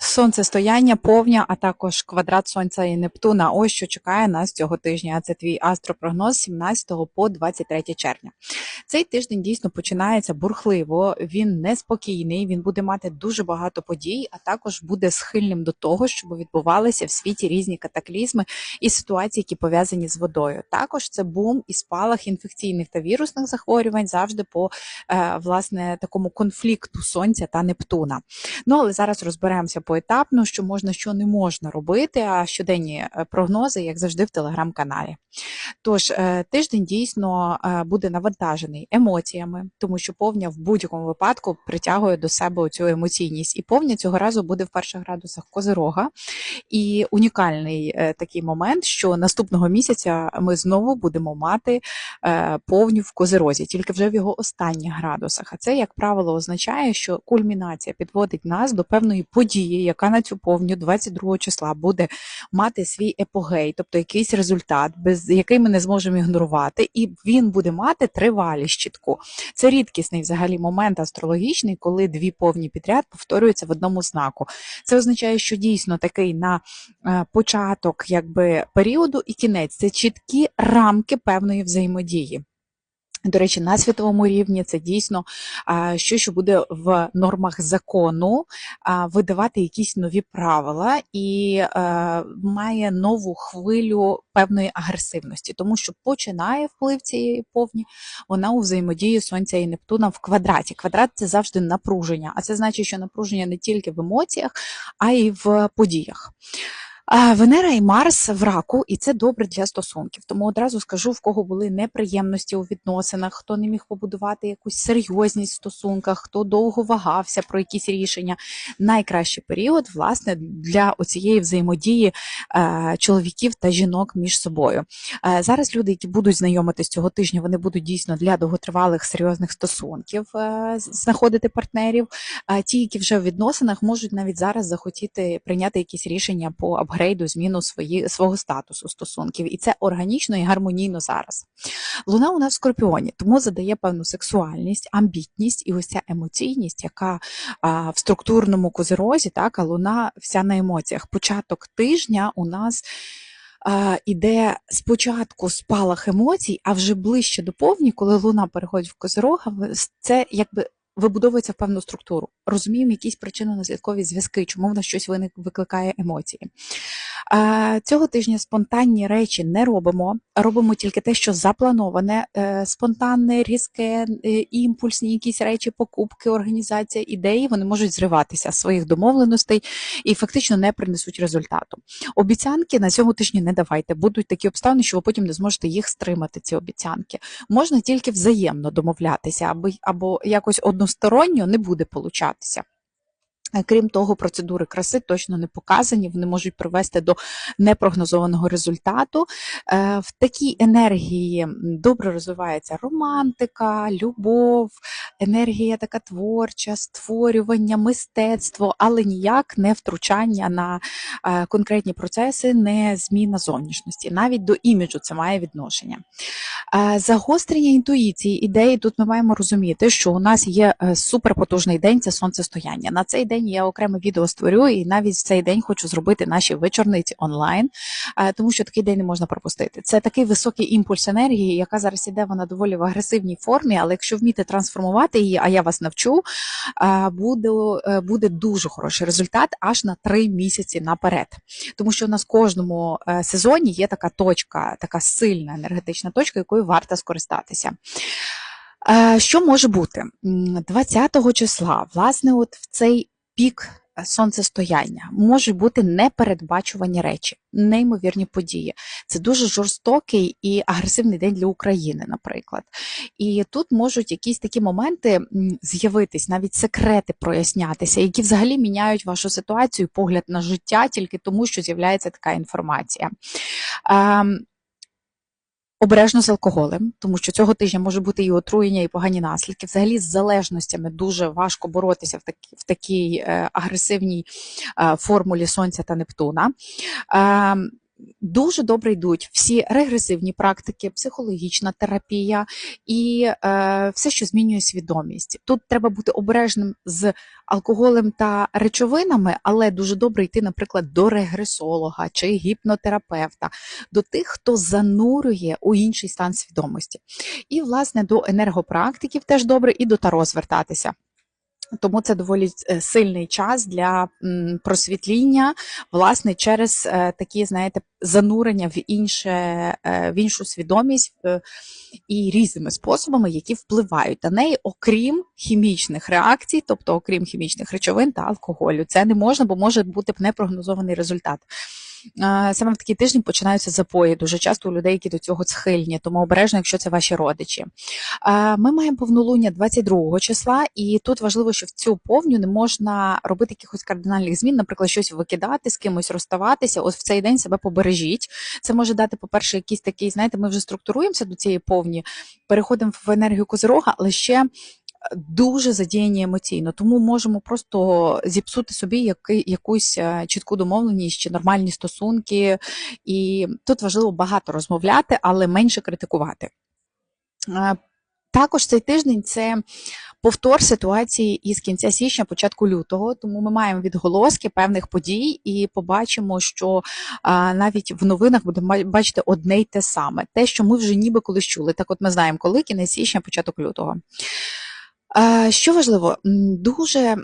Сонцестояння, повня, а також квадрат Сонця і Нептуна. Ось що чекає нас цього тижня. Це твій астропрогноз 17 по 23 червня. Цей тиждень дійсно починається бурхливо. Він неспокійний. Він буде мати дуже багато подій, а також буде схильним до того, щоб відбувалися в світі різні катаклізми і ситуації, які пов'язані з водою. Також це бум і спалах інфекційних та вірусних захворювань завжди по е, власне такому конфлікту сонця та Нептуна. Ну але зараз розберемося поетапно, що можна, що не можна робити. А щоденні е, прогнози, як завжди, в телеграм-каналі. Тож е, тиждень дійсно е, буде навантажений емоціями, тому що повня в будь-якому випадку притягує до себе цю емоційність. І повня цього разу буде в перших градусах Козирога. І унікальний такий момент, що наступного місяця ми знову будемо мати повню в Козирозі, тільки вже в його останніх градусах. А це, як правило, означає, що кульмінація підводить нас до певної події, яка на цю повню 22 числа буде мати свій епогей, тобто якийсь результат, без який ми не зможемо ігнорувати, і він буде мати тривалість чітку. Це рідкісний взагалі момент астрологічний, коли дві повні підряд повторюються в одному знаку. Це означає, що дійсно такий на е, початок якби періоду і кінець це чіткі рамки певної взаємодії. До речі, на світовому рівні це дійсно що, що буде в нормах закону видавати якісь нові правила і е, має нову хвилю певної агресивності, тому що починає вплив цієї повні вона у взаємодії Сонця і Нептуна в квадраті. Квадрат це завжди напруження, а це значить, що напруження не тільки в емоціях, а й в подіях. Венера і Марс в раку, і це добре для стосунків. Тому одразу скажу, в кого були неприємності у відносинах, хто не міг побудувати якусь серйозність в стосунках, хто довго вагався про якісь рішення. Найкращий період, власне, для оцієї взаємодії е, чоловіків та жінок між собою. Е, зараз люди, які будуть знайомитись цього тижня, вони будуть дійсно для довготривалих серйозних стосунків е, знаходити партнерів. А ті, які вже в відносинах, можуть навіть зараз захотіти прийняти якісь рішення по апгрейду, зміну свої, свого статусу стосунків. І це органічно і гармонійно зараз. Луна у нас в скорпіоні, тому задає певну сексуальність, амбітність і ось ця емоційність, яка а, в структурному козирозі, так, а луна вся на емоціях. Початок тижня у нас. Іде спочатку спалах емоцій, а вже ближче до повні, коли луна переходить в козирога, це якби вибудовується в певну структуру. Розуміємо якісь причинно-наслідкові зв'язки, чому в нас щось виник викликає емоції. Цього тижня спонтанні речі не робимо. Робимо тільки те, що заплановане, е, спонтанне, різке, е, імпульсні якісь речі, покупки, організація, ідеї, вони можуть зриватися з своїх домовленостей і фактично не принесуть результату. Обіцянки на цьому тижні не давайте. Будуть такі обставини, що ви потім не зможете їх стримати, ці обіцянки. Можна тільки взаємно домовлятися, або, або якось односторонньо не буде получатися. Е, Крім того, процедури краси точно не показані, вони можуть привести до непрогнозованого результату. Е, В такій енергії добре розвивається романтика, любов, енергія така творча, створювання, мистецтво, але ніяк не втручання на е, конкретні процеси, не зміна зовнішності. Навіть до іміджу це має відношення. Загострення інтуїції, ідеї тут ми маємо розуміти, що у нас є е, суперпотужний день це сонцестояння. На цей день я окреме відео створю, і навіть в цей день хочу зробити наші вечорниці онлайн, тому що такий день не можна пропустити. Це такий високий імпульс енергії, яка зараз іде, вона доволі в агресивній формі, але якщо вміти трансформувати її, а я вас навчу, буде, е, буде дуже хороший результат аж на три місяці наперед. Тому що у нас в кожному е, сезоні є така точка, така сильна енергетична точка, якою варто скористатися. Е, Що може бути? 20 числа, власне, от в цей пік е, сонцестояння можуть бути непередбачувані речі, неймовірні події. Це дуже жорстокий і агресивний день для України, наприклад. І тут можуть якісь такі моменти з'явитись, навіть секрети прояснятися, які взагалі міняють вашу ситуацію, погляд на життя тільки тому, що з'являється така інформація. Ем, Обережно з алкоголем, тому що цього тижня може бути і отруєння, і погані наслідки. Взагалі з залежностями дуже важко боротися в такій в такій е, агресивній е, формулі сонця та Нептуна. Дуже добре йдуть всі регресивні практики, психологічна терапія і е, все, що змінює свідомість. Тут треба бути обережним з алкоголем та речовинами, але дуже добре йти, наприклад, до регресолога чи гіпнотерапевта, до тих, хто занурює у інший стан свідомості. І, власне, до енергопрактиків теж добре, і до таро звертатися. Тому це доволі е, сильний час для просвітління, власне, через е, такі, знаєте, занурення в інше, е, в іншу свідомість і різними способами, які впливають на неї, окрім хімічних реакцій, тобто окрім хімічних речовин та алкоголю. Це не можна, бо може бути непрогнозований результат. Саме в такий тиждень починаються запої. Дуже часто у людей, які до цього схильні, тому обережно, якщо це ваші родичі. Ми маємо повнолуння 22 числа, і тут важливо, що в цю повню не можна робити якихось кардинальних змін, наприклад, щось викидати, з кимось розставатися. Ось в цей день себе побережіть. Це може дати, по-перше, якийсь такий, знаєте, ми вже структуруємося до цієї повні, переходимо в енергію козирога, але ще. Дуже задіяні емоційно, тому можемо просто зіпсути собі який, якусь е, чітку домовленість чи нормальні стосунки, і тут важливо багато розмовляти, але менше критикувати. Е, Також цей тиждень це повтор ситуації із кінця січня, початку лютого. Тому ми маємо відголоски певних подій і побачимо, що а, навіть в новинах будемо бачити одне й те саме, те, що ми вже ніби колись чули. Так, от ми знаємо, коли кінець січня, початок лютого. Е, Що важливо, дуже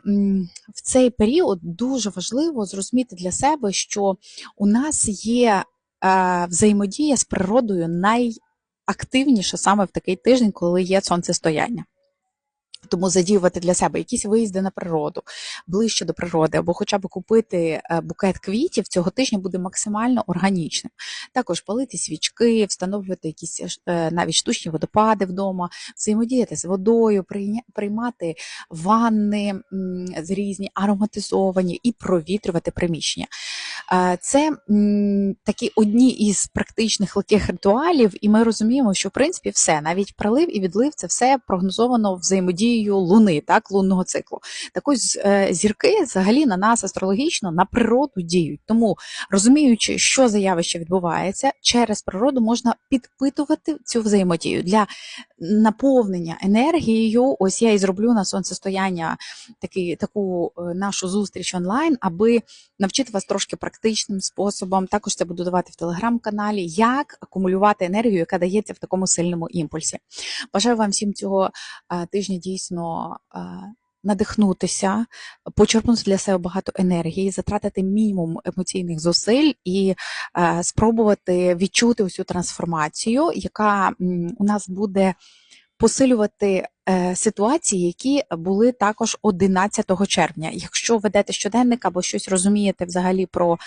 в цей період дуже важливо зрозуміти для себе, що у нас є е, взаємодія з природою найактивніша саме в такий тиждень, коли є сонцестояння. Тому задіювати для себе якісь виїзди на природу, ближче до природи, або хоча б купити е, букет квітів цього тижня буде максимально органічним. Також палити свічки, встановлювати якісь е, навіть штучні водопади вдома, взаємодіяти з водою, приймати ванни з різні ароматизовані і провітрювати приміщення. Е, Це такі одні із практичних легких ритуалів, і ми розуміємо, що в принципі все, навіть прилив і відлив, це все прогнозовано взаємодією луни, так, лунного циклу. Так ось е, зірки взагалі на нас астрологічно на природу діють. Тому розуміючи, що за явище відбувається, через природу можна підпитувати цю взаємодію для наповнення енергією. Ось я і зроблю на сонцестояння такий, таку е, нашу зустріч онлайн, аби навчити вас трошки практичним способом. Також це буду давати в телеграм-каналі, як акумулювати енергію, яка дається в такому сильному імпульсі. Бажаю вам всім цього е, тижня дійсно е, надихнутися, почерпнути для себе багато енергії, затратити мінімум емоційних зусиль і е, спробувати відчути усю трансформацію, яка у нас буде посилювати е, ситуації, які були також 11 червня. Якщо ведете щоденник або щось розумієте взагалі про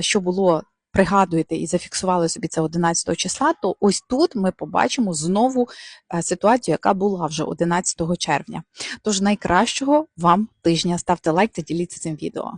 що було. Пригадуєте і зафіксували собі це 11 числа, то ось тут ми побачимо знову е, ситуацію, яка була вже 11 червня. Тож найкращого вам тижня ставте лайк та діліться цим відео.